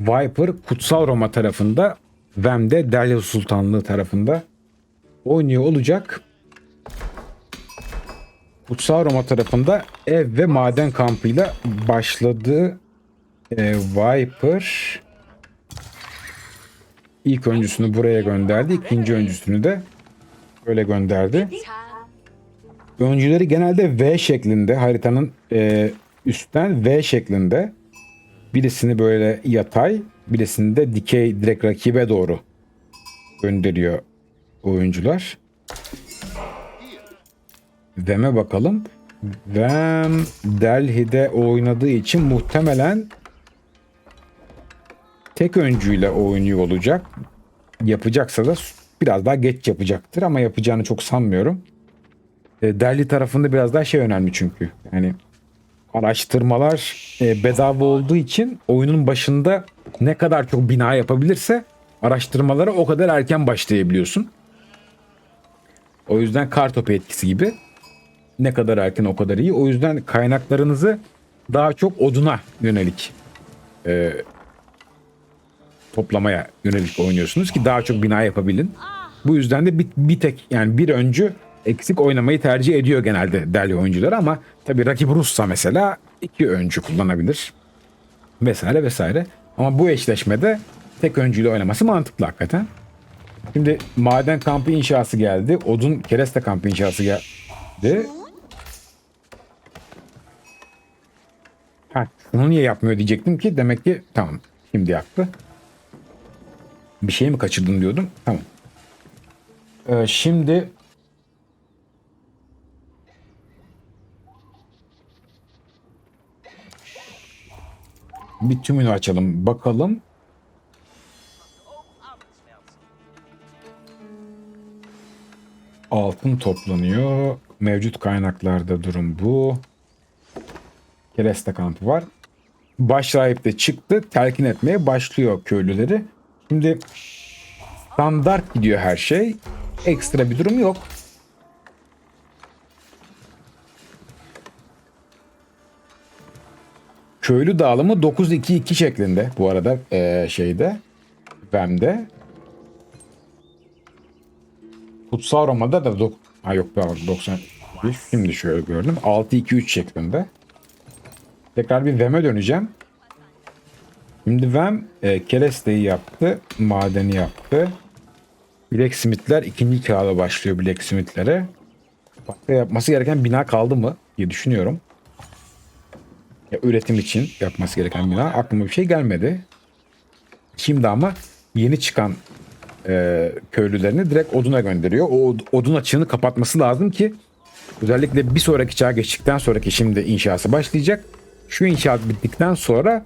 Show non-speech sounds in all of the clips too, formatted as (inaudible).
Viper Kutsal Roma tarafında Vem'de Delhi Sultanlığı tarafında oynuyor olacak. Kutsal Roma tarafında ev ve maden kampıyla başladı. Ee, Viper ilk öncüsünü buraya gönderdi. ikinci öncüsünü de böyle gönderdi. Öncüleri genelde V şeklinde haritanın e, üstten V şeklinde birisini böyle yatay birisini de dikey direkt rakibe doğru gönderiyor oyuncular. Vem'e bakalım. Vem Delhi'de oynadığı için muhtemelen tek öncüyle oynuyor olacak. Yapacaksa da biraz daha geç yapacaktır ama yapacağını çok sanmıyorum. E, Delhi tarafında biraz daha şey önemli çünkü. Yani araştırmalar e, bedava olduğu için oyunun başında ne kadar çok bina yapabilirse araştırmalara o kadar erken başlayabiliyorsun. O yüzden kar topu etkisi gibi. Ne kadar erken o kadar iyi. O yüzden kaynaklarınızı daha çok oduna yönelik e, toplamaya yönelik oynuyorsunuz ki daha çok bina yapabilin. Bu yüzden de bir, bir tek yani bir öncü eksik oynamayı tercih ediyor genelde Delhi oyuncuları ama tabi rakip Rus'sa mesela iki öncü kullanabilir vesaire vesaire. Ama bu eşleşmede tek öncüyle oynaması mantıklı hakikaten. Şimdi maden kampı inşası geldi. Odun kereste kampı inşası geldi. Ha, bunu niye yapmıyor diyecektim ki demek ki tamam şimdi yaptı. Bir şey mi kaçırdın diyordum. Tamam. Ee, şimdi bir tümünü açalım bakalım. Altın toplanıyor. Mevcut kaynaklarda durum bu. Kereste kampı var. Başrahip de çıktı. Telkin etmeye başlıyor köylüleri. Şimdi standart gidiyor her şey. Ekstra bir durum yok. Köylü dağılımı 9-2-2 şeklinde bu arada eee, şeyde VAM'de. Kutsal Roma'da da dok ha yok pardon 90 şimdi şöyle gördüm 6-2-3 şeklinde. Tekrar bir VAM'e döneceğim. Şimdi VAM e, keresteyi yaptı, madeni yaptı. Blacksmith'ler ikinci kağıda başlıyor Blacksmith'lere. Başka yapması gereken bina kaldı mı diye düşünüyorum. Ya, üretim için yapması gereken bina aklıma bir şey gelmedi. Şimdi ama yeni çıkan e, köylülerini direkt oduna gönderiyor. O od- odun açığını kapatması lazım ki özellikle bir sonraki çağa geçtikten sonraki şimdi inşası başlayacak. Şu inşaat bittikten sonra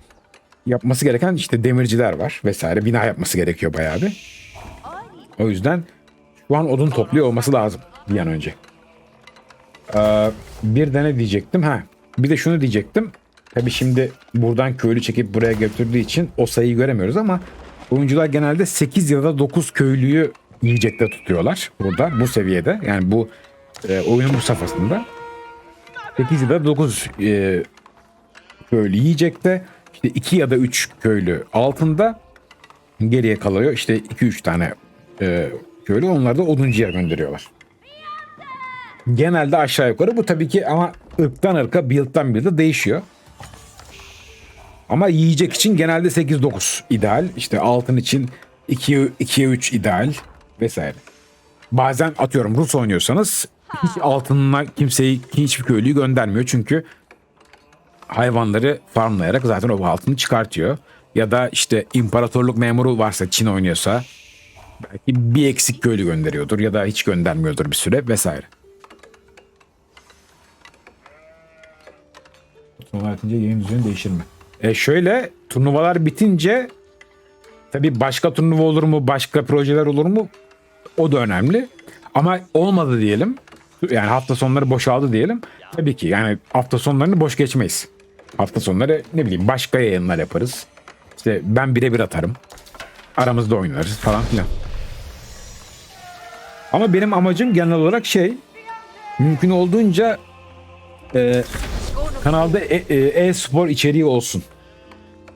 yapması gereken işte demirciler var vesaire. Bina yapması gerekiyor bayağı bir. O yüzden şu an odun topluyor olması lazım bir an önce. Ee, bir de ne diyecektim? Ha, bir de şunu diyecektim. Tabii şimdi buradan köylü çekip buraya götürdüğü için o sayıyı göremiyoruz ama oyuncular genelde 8 ya da 9 köylüyü yiyecekte tutuyorlar burada bu seviyede. Yani bu e, oyunun bu safhasında. 8 ya da 9 e, köylü yiyecekte. İşte 2 ya da 3 köylü altında geriye kalıyor. İşte 2-3 tane e, köylü onları da oduncuya gönderiyorlar. Genelde aşağı yukarı bu tabii ki ama ırktan ırka build'dan build'a değişiyor. Ama yiyecek için genelde 8-9 ideal. İşte altın için 2'ye 2'ye 3 ideal vesaire. Bazen atıyorum Rus oynuyorsanız hiç altınına kimseyi hiçbir köylüyü göndermiyor. Çünkü hayvanları farmlayarak zaten o altını çıkartıyor. Ya da işte imparatorluk memuru varsa Çin oynuyorsa belki bir eksik köylü gönderiyordur ya da hiç göndermiyordur bir süre vesaire. Turnuva bitince yayın düzeni değişir mi? E şöyle turnuvalar bitince tabii başka turnuva olur mu başka projeler olur mu o da önemli. Ama olmadı diyelim yani hafta sonları boşaldı diyelim. Tabii ki yani hafta sonlarını boş geçmeyiz. Hafta sonları ne bileyim başka yayınlar yaparız. İşte ben birebir atarım. Aramızda oynarız falan filan. Ama benim amacım genel olarak şey mümkün olduğunca e, kanalda e- e- e-spor içeriği olsun.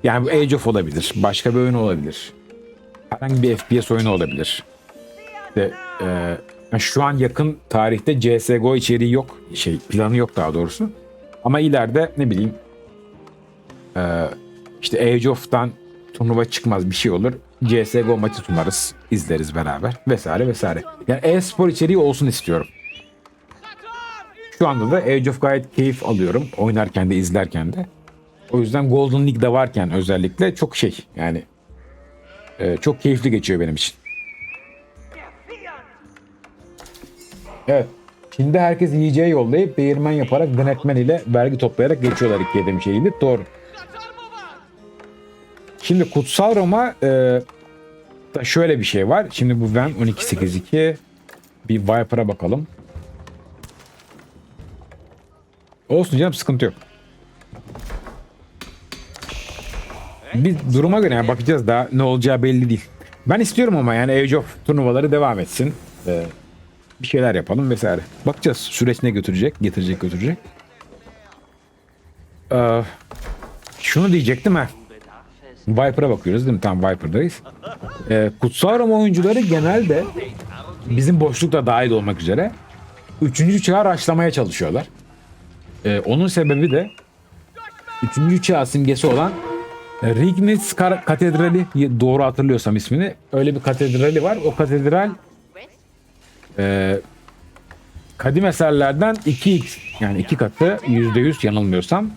Yani bu Age of olabilir. Başka bir oyun olabilir. Herhangi bir FPS oyunu olabilir. İşte, e, şu an yakın tarihte CSGO içeriği yok. Şey planı yok daha doğrusu. Ama ileride ne bileyim e, işte Age of'tan turnuva çıkmaz bir şey olur. CSGO maçı sunarız. izleriz beraber vesaire vesaire. Yani e-spor içeriği olsun istiyorum. Şu anda da Age of gayet keyif alıyorum. Oynarken de izlerken de. O yüzden Golden League'de varken özellikle çok şey yani e, çok keyifli geçiyor benim için. Evet. Çin'de herkes yiyeceği yollayıp değirmen yaparak denetmen ile vergi toplayarak geçiyorlar ikiye demiş şeydi. Doğru. Şimdi Kutsal Roma e, da şöyle bir şey var. Şimdi bu VEM 1282 bir Viper'a bakalım. Olsun canım sıkıntı yok. Bir duruma göre yani bakacağız daha ne olacağı belli değil. Ben istiyorum ama yani Age of turnuvaları devam etsin. Ee, bir şeyler yapalım vesaire. Bakacağız süreç ne götürecek, getirecek götürecek. Ee, şunu diyecektim ha. Viper'a bakıyoruz değil mi? Tam Viper'dayız. Ee, Kutsal Roma oyuncuları genelde bizim boşlukta dahil olmak üzere 3. çağı raşlamaya çalışıyorlar. Ee, onun sebebi de 3. çağ simgesi olan e, Rignitz Kar- Katedrali doğru hatırlıyorsam ismini öyle bir katedrali var. O katedral e, kadim eserlerden 2x yani iki katı %100 yanılmıyorsam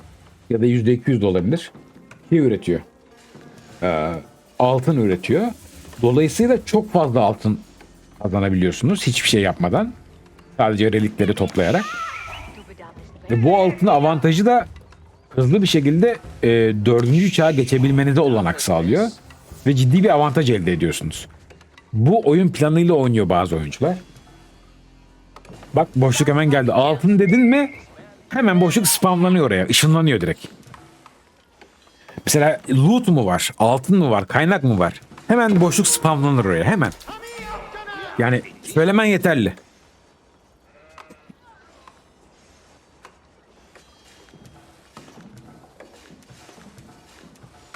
ya da %200 de olabilir şey üretiyor. E, altın üretiyor. Dolayısıyla çok fazla altın kazanabiliyorsunuz hiçbir şey yapmadan. Sadece relikleri toplayarak. Ve bu altın avantajı da hızlı bir şekilde e, dördüncü çağa geçebilmenize olanak sağlıyor. Ve ciddi bir avantaj elde ediyorsunuz. Bu oyun planıyla oynuyor bazı oyuncular. Bak boşluk hemen geldi. Altın dedin mi hemen boşluk spamlanıyor oraya. ışınlanıyor direkt. Mesela loot mu var? Altın mı var? Kaynak mı var? Hemen boşluk spamlanır oraya. Hemen. Yani söylemen yeterli.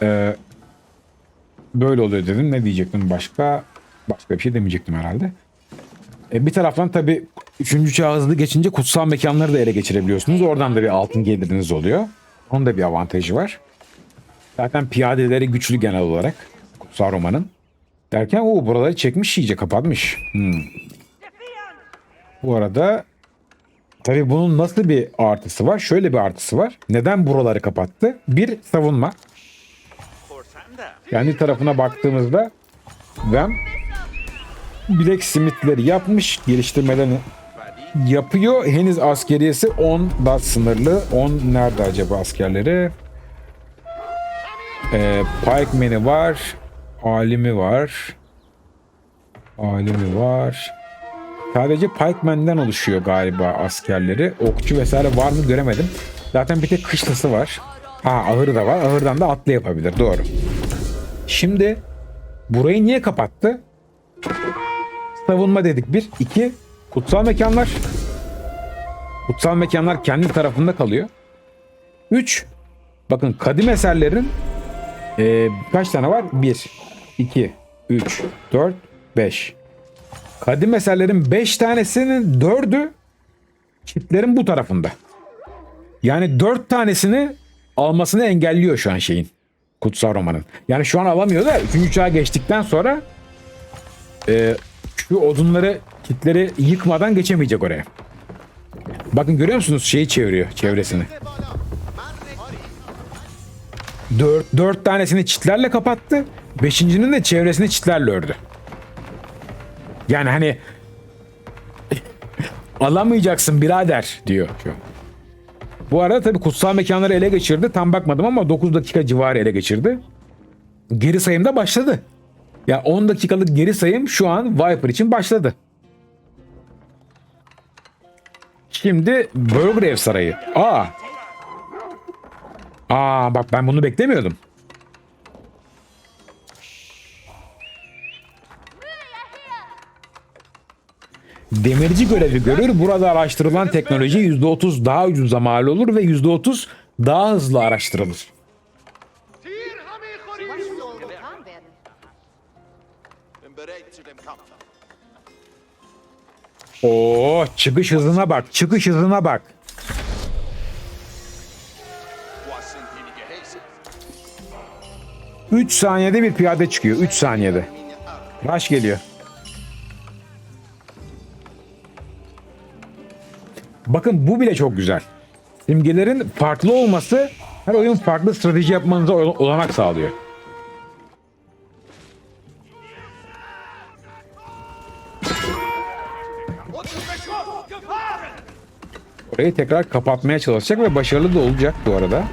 Ee, böyle oluyor dedim. Ne diyecektim başka? Başka bir şey demeyecektim herhalde. E, bir taraftan tabii 3. çağ hızlı geçince kutsal mekanları da ele geçirebiliyorsunuz. Oradan da bir altın geliriniz oluyor. Onun da bir avantajı var. Zaten piyadeleri güçlü genel olarak. Kutsal Roma'nın. Derken o buraları çekmiş iyice kapatmış. Hmm. Bu arada tabii bunun nasıl bir artısı var? Şöyle bir artısı var. Neden buraları kapattı? Bir savunma. Kendi tarafına baktığımızda Vem bilek simitleri yapmış, geliştirmelerini yapıyor. Henüz askeriyesi 10 da sınırlı. 10 nerede acaba askerleri? Ee, Pikeman'i var. Alimi var. Alimi var. Sadece Pikeman'den oluşuyor galiba askerleri. Okçu vesaire var mı göremedim. Zaten bir tek kışlası var. Ha ahırı da var. Ahırdan da atlı yapabilir. Doğru. Şimdi burayı niye kapattı? Savunma dedik bir. iki kutsal mekanlar. Kutsal mekanlar kendi tarafında kalıyor. Üç, bakın kadim eserlerin e, kaç tane var? Bir, iki, üç, dört, beş. Kadim eserlerin beş tanesinin dördü çiftlerin bu tarafında. Yani dört tanesini almasını engelliyor şu an şeyin. Kutsal Roma'nın. Yani şu an alamıyor da 3. çağa geçtikten sonra e, şu odunları kitleri yıkmadan geçemeyecek oraya. Bakın görüyor musunuz şeyi çeviriyor çevresini. Dört, dört tanesini çitlerle kapattı. Beşincinin de çevresini çitlerle ördü. Yani hani (laughs) alamayacaksın birader diyor. Bu arada tabii kutsal mekanları ele geçirdi. Tam bakmadım ama 9 dakika civarı ele geçirdi. Geri sayım da başladı. Ya 10 dakikalık geri sayım şu an Viper için başladı. Şimdi Burgrave Sarayı. Aa. Aa bak ben bunu beklemiyordum. Demirci görevi görür. Burada araştırılan teknoloji %30 daha ucuza mal olur ve %30 daha hızlı araştırılır. Oo, çıkış hızına bak. Çıkış hızına bak. 3 saniyede bir piyade çıkıyor. 3 saniyede. Rush geliyor. Bakın bu bile çok güzel. Simgelerin farklı olması her oyun farklı strateji yapmanıza ol- olanak sağlıyor. Orayı tekrar kapatmaya çalışacak ve başarılı da olacak bu arada.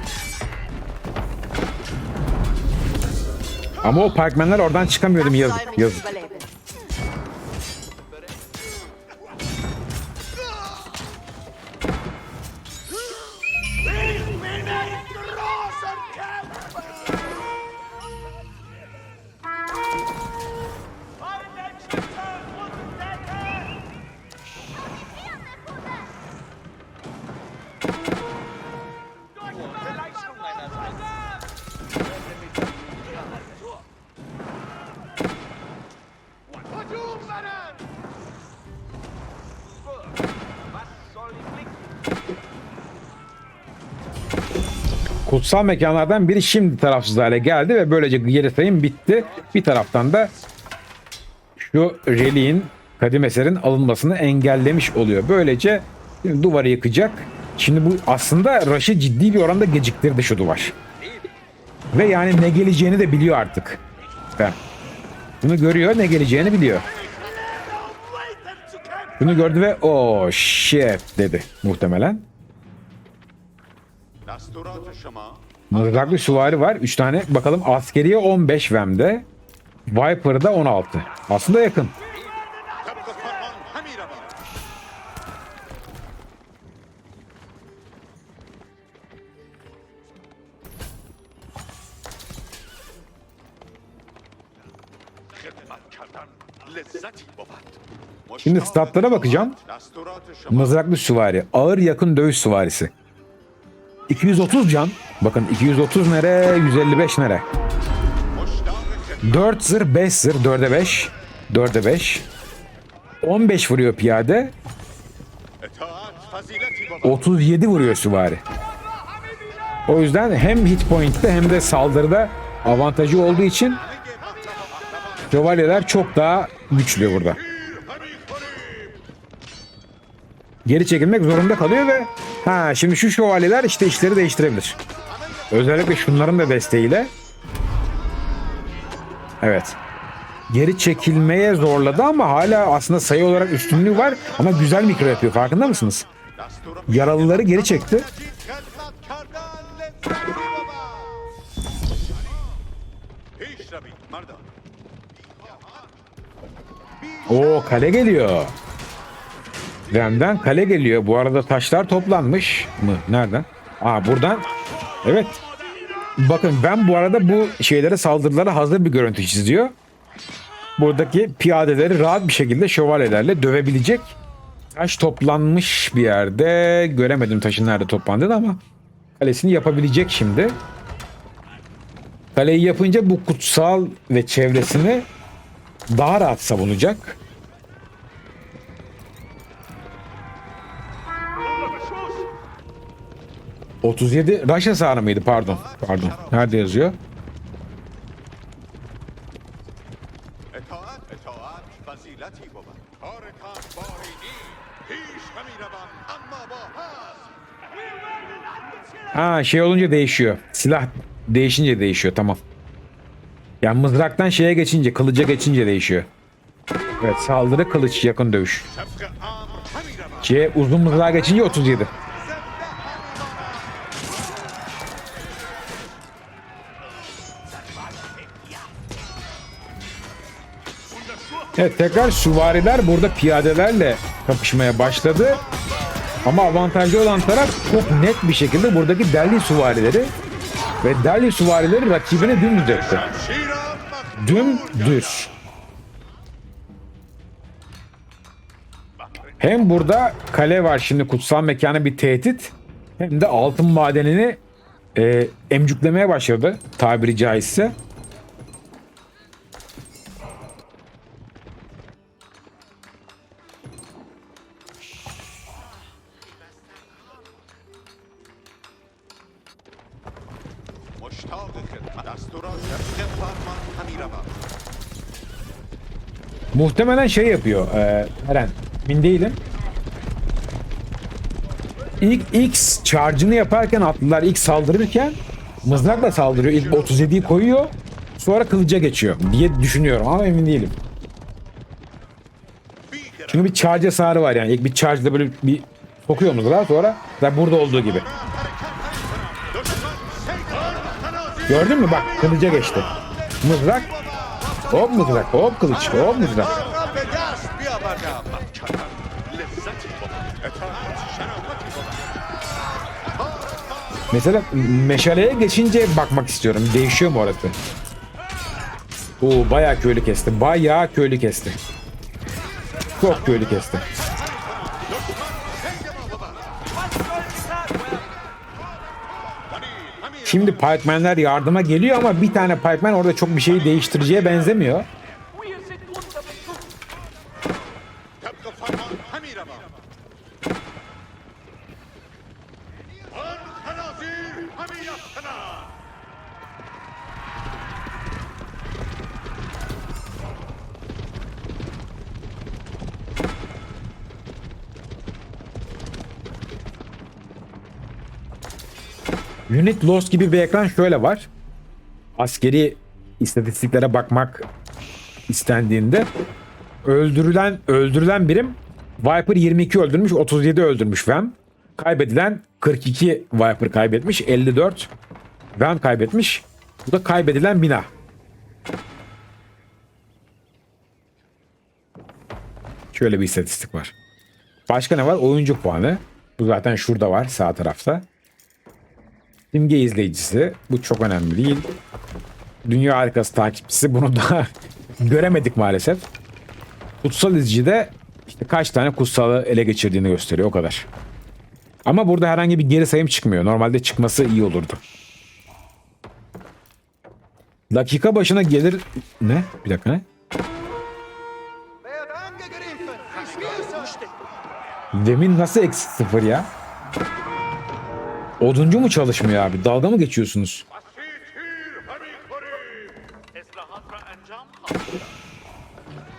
Ama o parkmenler oradan çıkamıyordum yazık. yazık. Kutsal mekanlardan biri şimdi tarafsız hale geldi ve böylece geri sayım bitti. Bir taraftan da şu reliğin kadim eserin alınmasını engellemiş oluyor. Böylece duvarı yıkacak. Şimdi bu aslında Rush'ı ciddi bir oranda geciktirdi şu duvar. Ve yani ne geleceğini de biliyor artık. Bunu görüyor, ne geleceğini biliyor. Bunu gördü ve oh shit dedi muhtemelen. Mızraklı süvari var. 3 tane. Bakalım askeriye 15 VEM'de. Viper'da 16. Aslında yakın. Şimdi statlara bakacağım. Mızraklı süvari. Ağır yakın dövüş süvarisi. 230 can. Bakın 230 nere? 155 nere? Mostareke 4 zırh 5 zırh 4'e 5. 4'e 5. 15 vuruyor piyade. Etaat Fazileti bobat. 37 vuruyor süvari. O yüzden hem hit point'te hem de saldırıda avantajı olduğu için şövalyeler çok daha güçlü burada. Geri çekilmek zorunda kalıyor ve ha şimdi şu şövalyeler işte işleri değiştirebilir. Özellikle şunların da desteğiyle. Evet. Geri çekilmeye zorladı ama hala aslında sayı olarak üstünlüğü var ama güzel mikro yapıyor farkında mısınız? Yaralıları geri çekti. Oo kale geliyor. Rem'den kale geliyor. Bu arada taşlar toplanmış mı? Nereden? Aa buradan. Evet. Bakın ben bu arada bu şeylere saldırılara hazır bir görüntü çiziyor. Buradaki piyadeleri rahat bir şekilde şövalyelerle dövebilecek. Taş toplanmış bir yerde. Göremedim taşın nerede toplandığını ama kalesini yapabilecek şimdi. Kaleyi yapınca bu kutsal ve çevresini daha rahat savunacak. ...37... Raş hasarı mıydı? Pardon. Pardon. Nerede yazıyor? Ha şey olunca değişiyor. Silah değişince değişiyor. Tamam. Yani mızraktan şeye geçince, kılıca geçince değişiyor. Evet saldırı kılıç yakın dövüş. C uzun mızrağa geçince 37. Evet tekrar süvariler burada piyadelerle kapışmaya başladı. Ama avantajlı olan taraf çok net bir şekilde buradaki Delhi süvarileri ve Delhi süvarileri rakibini dümdüz etti. Dümdüz. Hem burada kale var şimdi kutsal mekana bir tehdit hem de altın madenini e, emcüklemeye başladı tabiri caizse. Muhtemelen şey yapıyor. E, Eren. Emin değilim. İlk X charge'ını yaparken atlılar ilk saldırırken mızrakla saldırıyor. İlk 37'yi koyuyor. Sonra kılıca geçiyor diye düşünüyorum ama emin değilim. Çünkü bir charge hasarı var yani. İlk bir charge'da böyle bir sokuyor mızrağı sonra da burada olduğu gibi. Gördün mü bak kılıca geçti. Mızrak hop mızrak hop kılıç hop mızrak. Mesela meşaleye geçince bakmak istiyorum. Değişiyor mu orası? Oo bayağı köylü kesti. Bayağı köylü kesti. Çok köylü kesti. Şimdi pikemenler yardıma geliyor ama bir tane pikeman orada çok bir şeyi değiştireceğe benzemiyor. Unit loss gibi bir ekran şöyle var. Askeri istatistiklere bakmak istendiğinde öldürülen öldürülen birim Viper 22 öldürmüş, 37 öldürmüş Vem. Kaybedilen 42 Viper kaybetmiş, 54 Vem kaybetmiş. Bu da kaybedilen bina. Şöyle bir istatistik var. Başka ne var? Oyuncu puanı. Bu zaten şurada var sağ tarafta. Simge izleyicisi. Bu çok önemli değil. Dünya harikası takipçisi. Bunu da (laughs) göremedik maalesef. Kutsal izci de işte kaç tane kutsalı ele geçirdiğini gösteriyor o kadar. Ama burada herhangi bir geri sayım çıkmıyor. Normalde çıkması iyi olurdu. Dakika başına gelir... Ne? Bir dakika ne? Demin nasıl eksi sıfır ya? Oduncu mu çalışmıyor abi? Dalga mı geçiyorsunuz?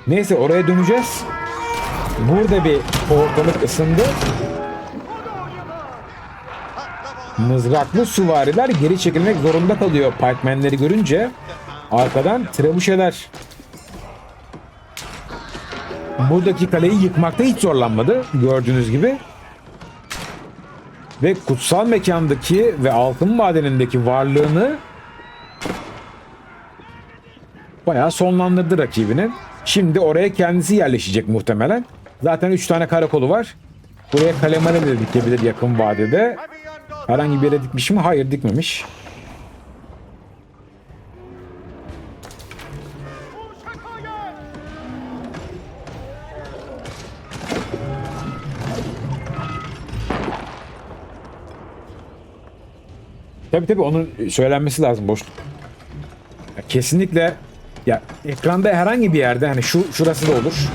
Neyse oraya döneceğiz. Burada bir ortalık ısındı. Mızraklı süvariler geri çekilmek zorunda kalıyor pikemenleri görünce. Arkadan trebuşeler. Buradaki kaleyi yıkmakta hiç zorlanmadı gördüğünüz gibi. Ve kutsal mekandaki ve altın madenindeki varlığını bayağı sonlandırdı rakibinin. Şimdi oraya kendisi yerleşecek muhtemelen. Zaten 3 tane karakolu var. Buraya kalemane de dikebilir yakın vadede. Herhangi bir yere dikmiş mi? Hayır dikmemiş. Tabii tabii onun söylenmesi lazım boş. Ya kesinlikle ya ekranda herhangi bir yerde hani şu şurası da olur.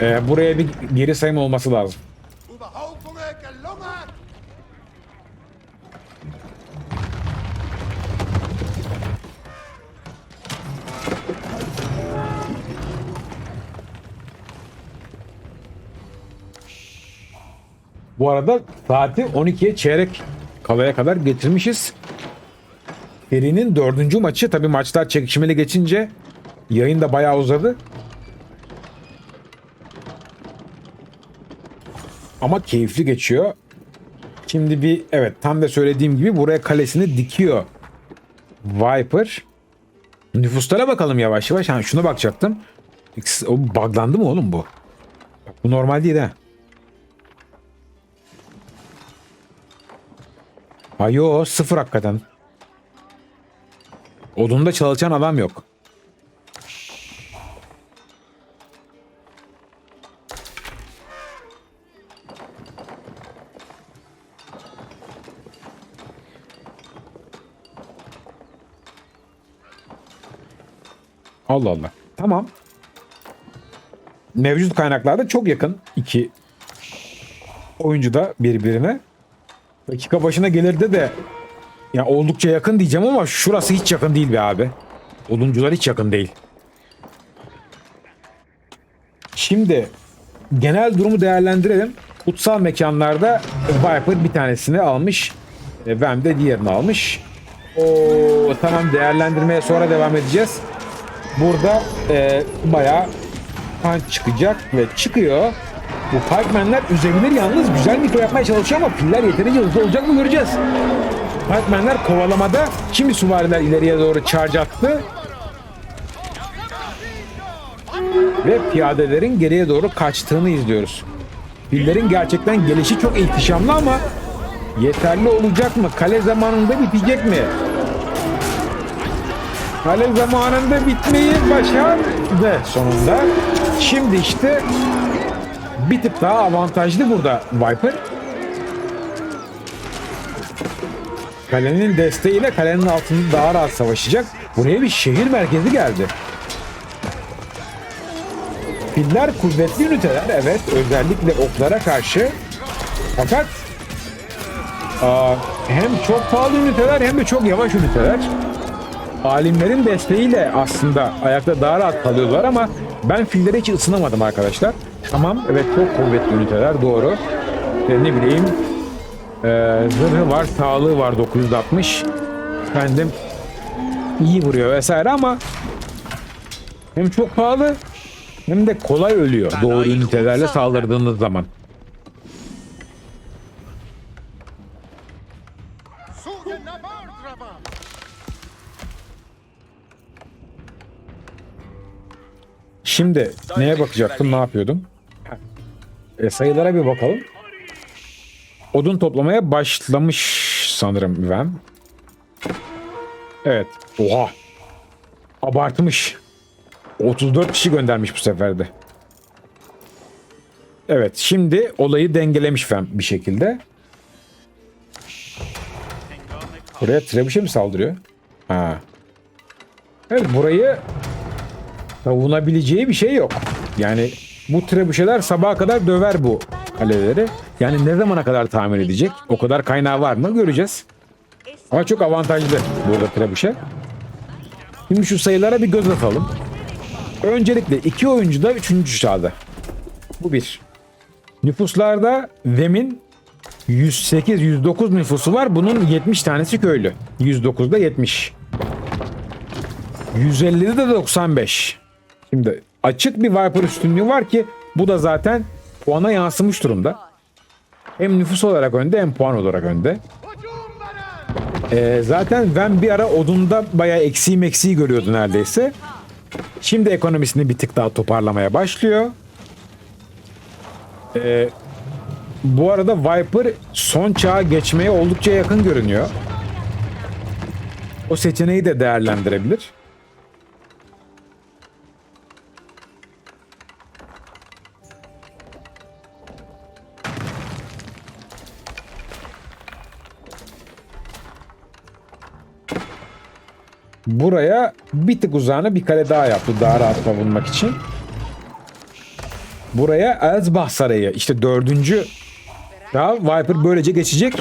Ee, buraya bir geri sayım olması lazım. Bu arada saati 12'ye çeyrek kalaya kadar getirmişiz. Seri'nin dördüncü maçı tabii maçlar çekişmeli geçince yayın da bayağı uzadı. Ama keyifli geçiyor. Şimdi bir evet tam da söylediğim gibi buraya kalesini dikiyor Viper. Nüfuslara bakalım yavaş yavaş. Ha, şuna bakacaktım. O buglandı mı oğlum bu? Bu normal değil ha. Ha sıfır hakikaten. Odunda çalışan adam yok. Allah Allah. Tamam. Mevcut kaynaklarda çok yakın iki oyuncu da birbirine. Dakika başına gelirde de Ya oldukça yakın diyeceğim ama şurası hiç yakın değil be abi. Oduncular hiç yakın değil. Şimdi genel durumu değerlendirelim. Kutsal mekanlarda Viper bir tanesini almış. e, Vem de diğerini almış. O tamam değerlendirmeye sonra devam edeceğiz. Burada e, bayağı kan çıkacak ve çıkıyor. Bu Pikeman'ler üzebilir yalnız güzel mikro yapmaya çalışıyor ama piller yeterince hızlı olacak mı göreceğiz. Pikeman'ler kovalamada kimi süvariler ileriye doğru charge attı. Ve piyadelerin geriye doğru kaçtığını izliyoruz. Pillerin gerçekten gelişi çok ihtişamlı ama yeterli olacak mı? Kale zamanında bitecek mi? Kale zamanında bitmeyi başardı sonunda. Şimdi işte bir tık daha avantajlı burada Viper. Kalenin desteğiyle kalenin altında daha rahat savaşacak. Buraya bir şehir merkezi geldi. Filler kuvvetli üniteler evet özellikle oklara karşı. Fakat hem çok pahalı üniteler hem de çok yavaş üniteler. Alimlerin desteğiyle aslında ayakta daha rahat kalıyorlar ama ben fillere hiç ısınamadım arkadaşlar. Tamam evet çok kuvvetli üniteler doğru. E, ne bileyim e, zırhı var, sağlığı var 960. Efendim iyi vuruyor vesaire ama hem çok pahalı hem de kolay ölüyor doğru ünitelerle saldırdığınız zaman. Şimdi neye bakacaktım, ne yapıyordum? E, sayılara bir bakalım. Odun toplamaya başlamış sanırım Vem. Evet. Oha. Abartmış. 34 kişi göndermiş bu sefer de. Evet, şimdi olayı dengelemiş Vem bir şekilde. Buraya Trebuş'e mi saldırıyor? Ha. Evet, burayı savunabileceği bir şey yok. Yani bu trebuşeler sabaha kadar döver bu kaleleri. Yani ne zamana kadar tamir edecek? O kadar kaynağı var mı göreceğiz. Ama çok avantajlı burada trebuşe. Şimdi şu sayılara bir göz atalım. Öncelikle iki oyuncu da üçüncü çağda. Bu bir. Nüfuslarda Vem'in 108-109 nüfusu var. Bunun 70 tanesi köylü. 109'da 70. 150'de de 95. Şimdi açık bir Viper üstünlüğü var ki bu da zaten puana yansımış durumda. Hem nüfus olarak önde hem puan olarak önde. Ee, zaten ben bir ara odunda bayağı eksiği meksiği görüyordu neredeyse. Şimdi ekonomisini bir tık daha toparlamaya başlıyor. Ee, bu arada Viper son çağa geçmeye oldukça yakın görünüyor. O seçeneği de değerlendirebilir. Buraya bir tık uzağına bir kale daha yaptı daha rahat savunmak için. Buraya Elzbah Sarayı işte dördüncü daha Viper böylece geçecek.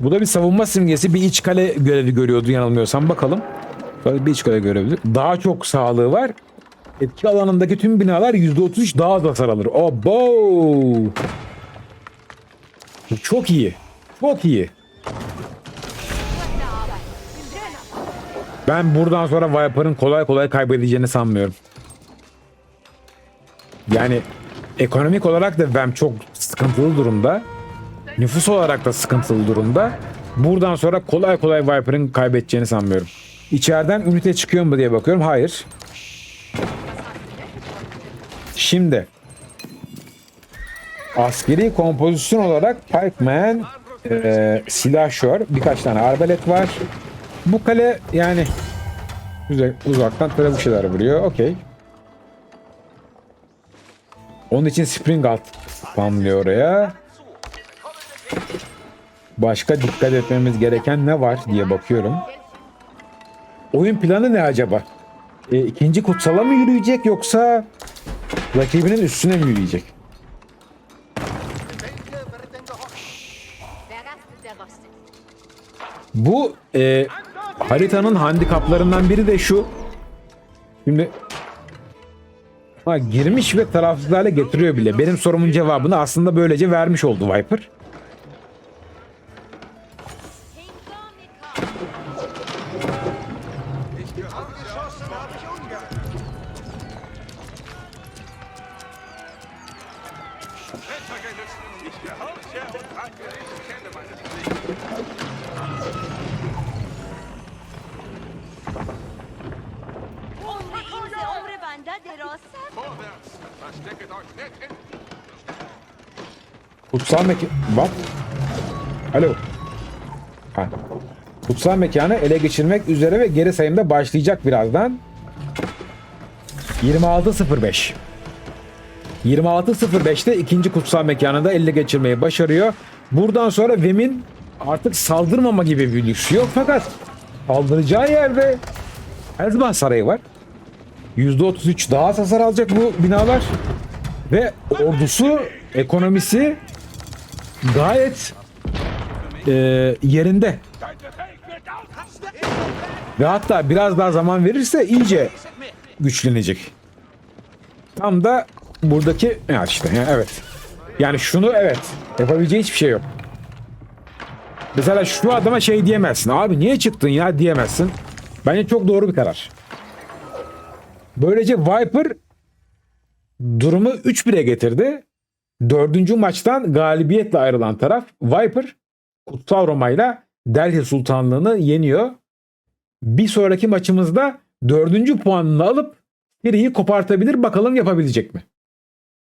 Bu da bir savunma simgesi bir iç kale görevi görüyordu yanılmıyorsam bakalım. Böyle bir iç kale görevi. Daha çok sağlığı var. Etki alanındaki tüm binalar %33 daha az hasar alır. Bu çok iyi. Çok iyi. Ben buradan sonra Viper'ın kolay kolay kaybedeceğini sanmıyorum. Yani ekonomik olarak da Vem çok sıkıntılı durumda. Nüfus olarak da sıkıntılı durumda. Buradan sonra kolay kolay Viper'ın kaybedeceğini sanmıyorum. İçeriden ünite çıkıyor mu diye bakıyorum. Hayır. Şimdi askeri kompozisyon olarak Pikeman, e, silahşör, birkaç tane arbalet var. Bu kale yani güzel uzaktan trebuşeler vuruyor. Okey. Onun için Spring Alt spamlıyor oraya. Başka dikkat etmemiz gereken ne var diye bakıyorum. Oyun planı ne acaba? E, ikinci kutsala mı yürüyecek yoksa rakibinin üstüne mi yürüyecek? Bu e, haritanın handikaplarından biri de şu. Şimdi ha, girmiş ve tarafsız hale getiriyor bile. Benim sorumun cevabını aslında böylece vermiş oldu Viper. Kutsal mekan... Bak. Alo. Ha. Kutsal mekanı ele geçirmek üzere ve geri sayımda başlayacak birazdan. 26.05 26.05'te ikinci kutsal mekanı da ele geçirmeyi başarıyor. Buradan sonra Vem'in artık saldırmama gibi bir lüksü yok fakat saldıracağı yerde Elzban Sarayı var. %33 daha az hasar alacak bu binalar. Ve ordusu, ekonomisi gayet e, yerinde. Ve hatta biraz daha zaman verirse iyice güçlenecek. Tam da buradaki ya işte ya evet. Yani şunu evet yapabileceği hiçbir şey yok. Mesela şu adama şey diyemezsin. Abi niye çıktın ya diyemezsin. Bence çok doğru bir karar. Böylece Viper durumu 3-1'e getirdi. Dördüncü maçtan galibiyetle ayrılan taraf Viper Kutsal Roma ile Delhi Sultanlığı'nı yeniyor. Bir sonraki maçımızda dördüncü puanını alıp seriyi kopartabilir bakalım yapabilecek mi?